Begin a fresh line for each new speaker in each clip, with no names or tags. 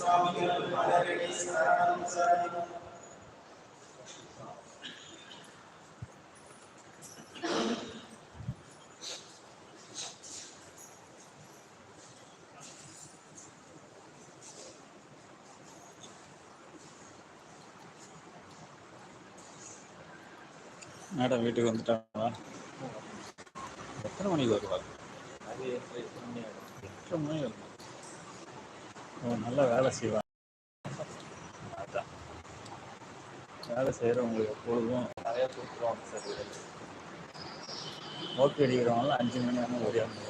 சுவாமிகள் மலரடி சரணம் சரணம்
மேடம் வீட்டுக்கு வந்துட்டாங்களா? எத்தனை மணிக்கு வருவாங்க அது எட்டரை மணி ஆகும் எட்டரை மணி ஆகும் நல்லா வேலை செய்வாங்க அதான். வேலை செய்கிறவங்களுக்கு எப்பொழுதும் நிறையா கொடுத்துருவாங்க சார் இதில் ஓட்டு அடிக்கிறவங்களாம் அஞ்சு மணி ஆனால் ஓடியாங்க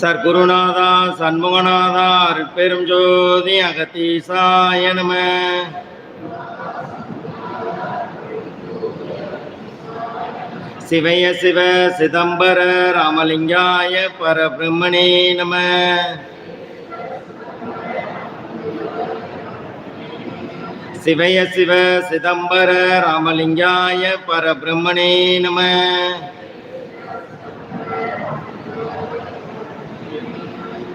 சர்க்குருநாதா சண்முகநாதா அருட்பெரும் ஜோதி அகத்தீசாய நம. சிவய சிவ சிதம்பர ராமலிங்காய பரபிரம்மணே நம. சிவய சிவ சிதம்பர ராமலிங்காய பரபிரம்மணே நம.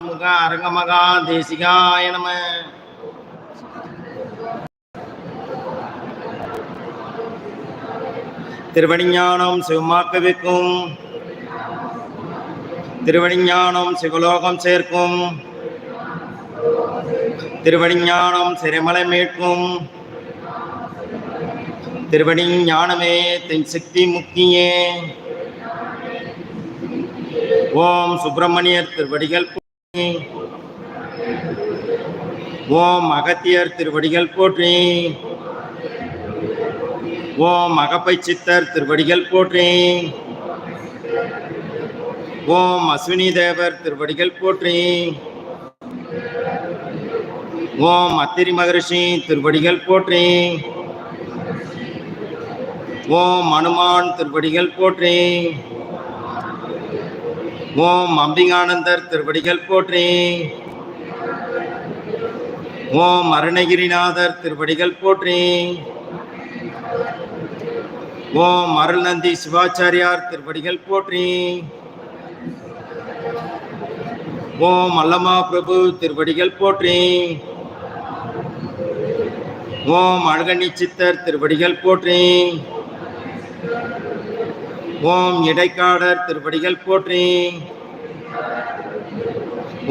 ஆறுமுக அரங்கமகா தேசிகாய நம. திருவடிஞானம் சிவமாக்குவிக்கும். திருவடிஞானம் சிவலோகம் சேர்க்கும். திருவடிஞானம் சிறைமலை மீட்கும். திருவடி ஞானமே தென் சக்தி முக்தியே. ஓம் சுப்பிரமணியர் திருவடிகள் ஓம் அகத்தியர் திருவடிகள் போற்றி ஓம் அகப்பை சித்தர் திருவடிகள் போற்றி ஓம் அஸ்வினி தேவர் திருவடிகள் போற்றி ஓம் அத்திரி மகரிஷி திருவடிகள் போற்றி ஓம் அனுமான் திருவடிகள் போற்றி ஓம் அம்பிகானந்தர் திருவடிகள் போற்றி. ஓம் அருணகிரிநாதர் திருவடிகள் போற்றி. ஓம் அருள்நந்தி சிவாச்சாரியார் திருவடிகள் போற்றி. ஓம் அல்லமா பிரபு திருவடிகள் போற்றி. ஓம் அழகணி சித்தர் திருவடிகள் போற்றி. ஓம் இடைக்காடர் திருப்படிகள் போற்றி.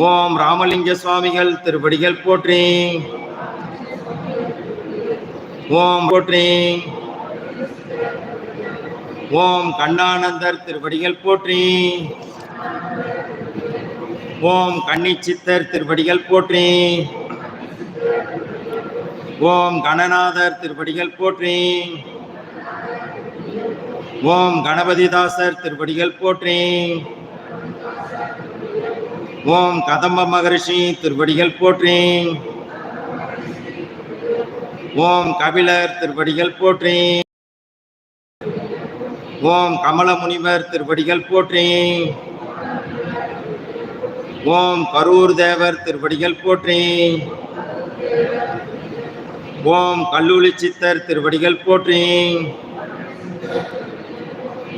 ஓம் ராமலிங்க சுவாமிகள் திருப்படிகள் போற்றி. ஓம் போற்றி. ஓம் கண்ணானந்தர் திருப்படிகள் போற்றி. ஓம் கன்னிச்சித்தர் திருப்படிகள் போற்றி. ஓம் கணநாதர் திருப்படிகள் போற்றி. ஓம் கணபதிதாசர் திருவடிகள் போற்றி. ஓம் கதம்ப மகரிஷி திருவடிகள் போற்றி. ஓம் கபிலர் திருவடிகள் போற்றி. ஓம் கமல முனிவர் திருவடிகள் போற்றி. ஓம் கரூர் தேவர் திருவடிகள் போற்றி. ஓம் கல்லூலி சித்தர் திருவடிகள் போற்றி.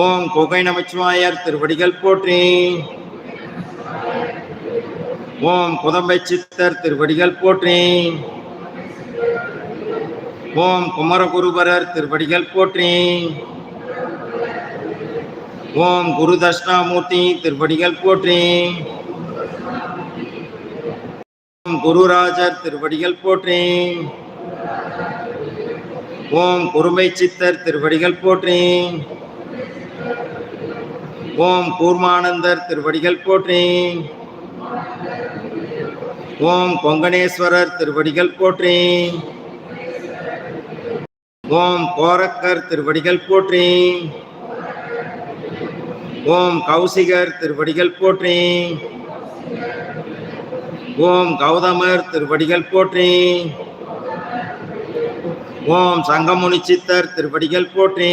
ஓம் குகை நமச்சிவாயர் திருவடிகள் போற்றி. ஓம் குதம்பை சித்தர் திருவடிகள் போற்றி. ஓம் குமரகுருபரர் திருவடிகள் போற்றி. ஓம் குரு தட்சிணாமூர்த்தி திருவடிகள் போற்றி. ஓம் குருராஜர் திருவடிகள் போற்றி. ஓம் குருமை சித்தர் திருவடிகள் போற்றி. ஓம் கூர்மானந்தர் திருவடிகள் போற்றி. ஓம் கொங்கணேஸ்வரர் திருவடிகள் போற்றி. ஓம் கோரக்கர் திருவடிகள் போற்றி. ஓம் கௌசிகர் திருவடிகள் போற்றி. ஓம் கௌதமர் திருவடிகள் போற்றி. ஓம் சங்கமுனி சித்தர் திருவடிகள் போற்றி.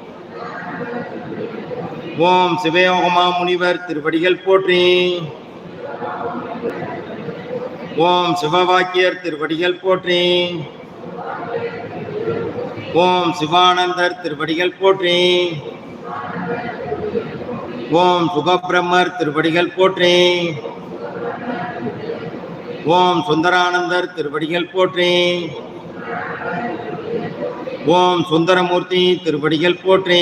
ஓம் சிவயோகமா முனிவர் திருவடிகள் போற்றி. ஓம் சிவவாக்கியர் திருவடிகள் போற்றி. ஓம் சிவானந்தர் திருவடிகள் போற்றி. ஓம் சுகபிரமர் திருவடிகள் போற்றி. ஓம் சுந்தரானந்தர் திருவடிகள் போற்றி. ஓம் சுந்தரமூர்த்தி திருவடிகள் போற்றி.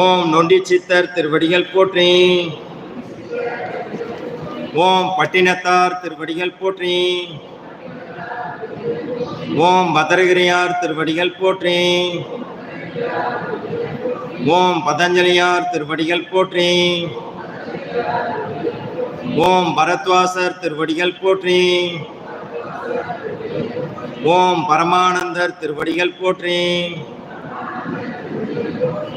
ஓம் நொண்டி சித்தர் திருவடிகள் போற்றி. ஓம் பட்டினத்தார் திருவடிகள் போற்றி. ஓம் பதரகிரியார் திருவடிகள் போற்றி. ஓம் பதஞ்சலியார் திருவடிகள் போற்றி. ஓம் பரத்வாசர் திருவடிகள் போற்றி. ஓம் பரமானந்தர் திருவடிகள் போற்றி.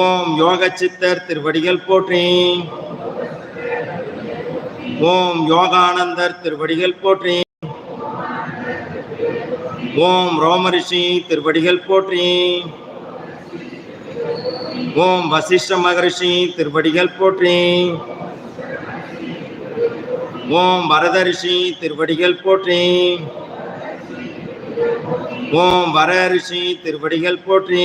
ஓம் யோக சித்தர் திருவடிகள் போற்றி. ஓம் யோகானந்தர் திருவடிகள் போற்றி. ஓம் ரோமரிஷி திருவடிகள் போற்றி. ஓம் வசிஷ்ட மகரிஷி திருவடிகள் போற்றி. ஓம் வரதரிஷி திருவடிகள் போற்றி. ஓம் வர ரிஷி திருவடிகள் போற்றி.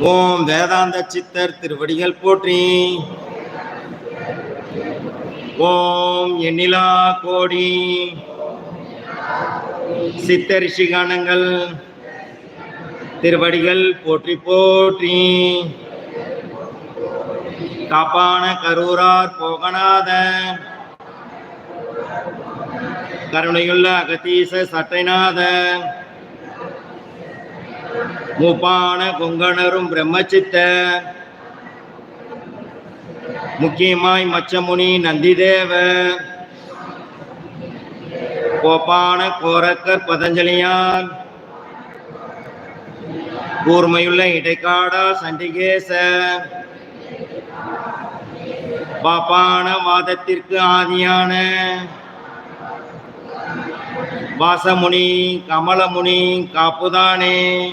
ஓம் வேதாந்த சித்தர் திருவடிகள் போற்றி. ஓம் எண்ணிலா கோடி. சித்தரிஷி ரிஷிகானங்கள் திருவடிகள் போற்றி போற்றி. காப்பான கரூரார் போகநாத. கருணையுள்ள அகத்தீச சட்டைநாத மூப்பான கொங்கணரும் பிரம்மச்சித்த. முக்கியமாய் மச்சமுனி நந்திதேவ. கோபான கோரக்கர் பதஞ்சலியான். கூர்மையுள்ள இடைக்காடா சண்டிகேச. பாப்பான வாதத்திற்கு ஆதியான. வாசமுனி கமலமுனி காப்புதானே.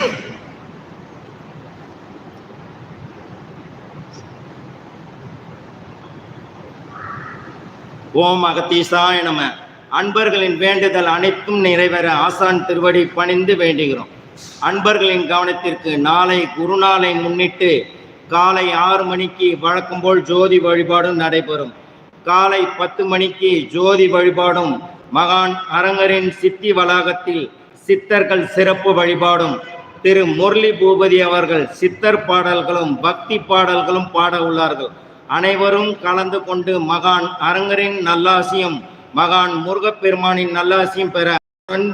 ஓம் அகத்தீசாய நம்ம அன்பர்களின் வேண்டுதல் அனைத்தும் நிறைவேற ஆசான் திருவடி பணிந்து வேண்டுகிறோம். அன்பர்களின் கவனத்திற்கு நாளை குருநாளை முன்னிட்டு காலை ஆறு மணிக்கு வழக்கம் போல் ஜோதி வழிபாடும் நடைபெறும். காலை பத்து மணிக்கு ஜோதி வழிபாடும் மகான் அரங்கரின் சித்தி வளாகத்தில் சித்தர்கள் சிறப்பு வழிபாடும் திரு முரளி பூபதி அவர்கள் சித்தர் பாடல்களும் பக்தி பாடல்களும் பாட உள்ளார்கள். அனைவரும் கலந்து கொண்டு மகான் அரங்கரின் நல்லாசியும் மகான் முருகப்பெருமானின் நல்லாசியும் பெற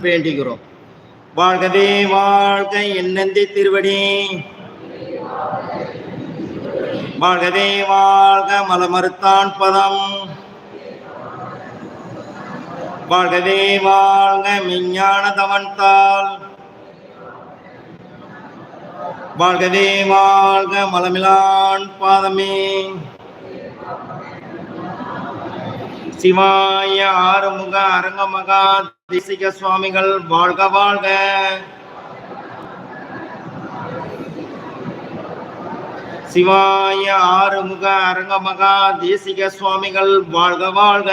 வேண்டுகிறோம். வாழ்கவே வாழ்க என்னந்தி திருவடி. வாழ்கவே வாழ்க மலமறுத்தான் பதம். வாழ்கவே வாழ்க மெஞ்ஞான தவன்தாள் வாழ்கவே வாழ்க மலமிலான் பாதமே. சிவாய ஆறுமுக அரங்கமகா தேசிக சுவாமிகள் வாழ்க வாழ்க. சிவாய ஆறுமுக அரங்கமகா தேசிக சுவாமிகள் வாழ்க வாழ்க.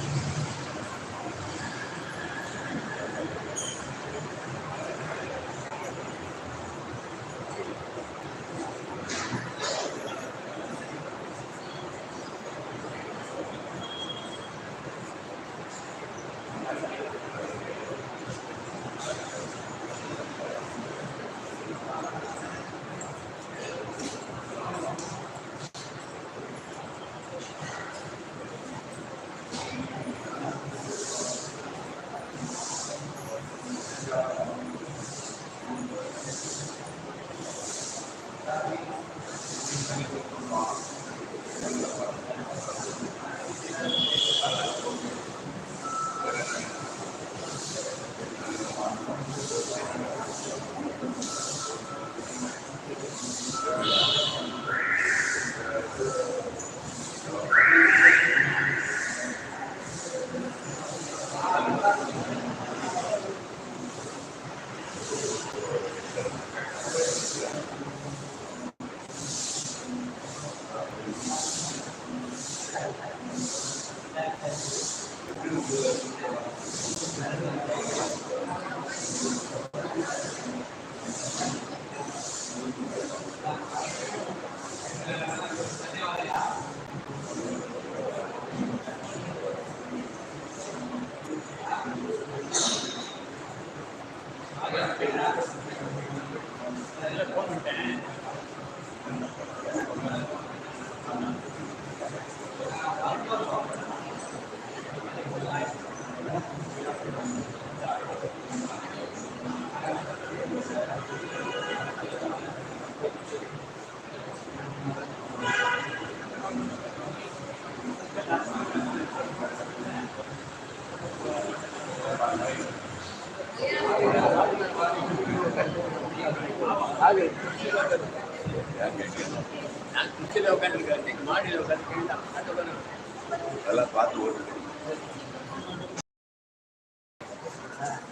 that.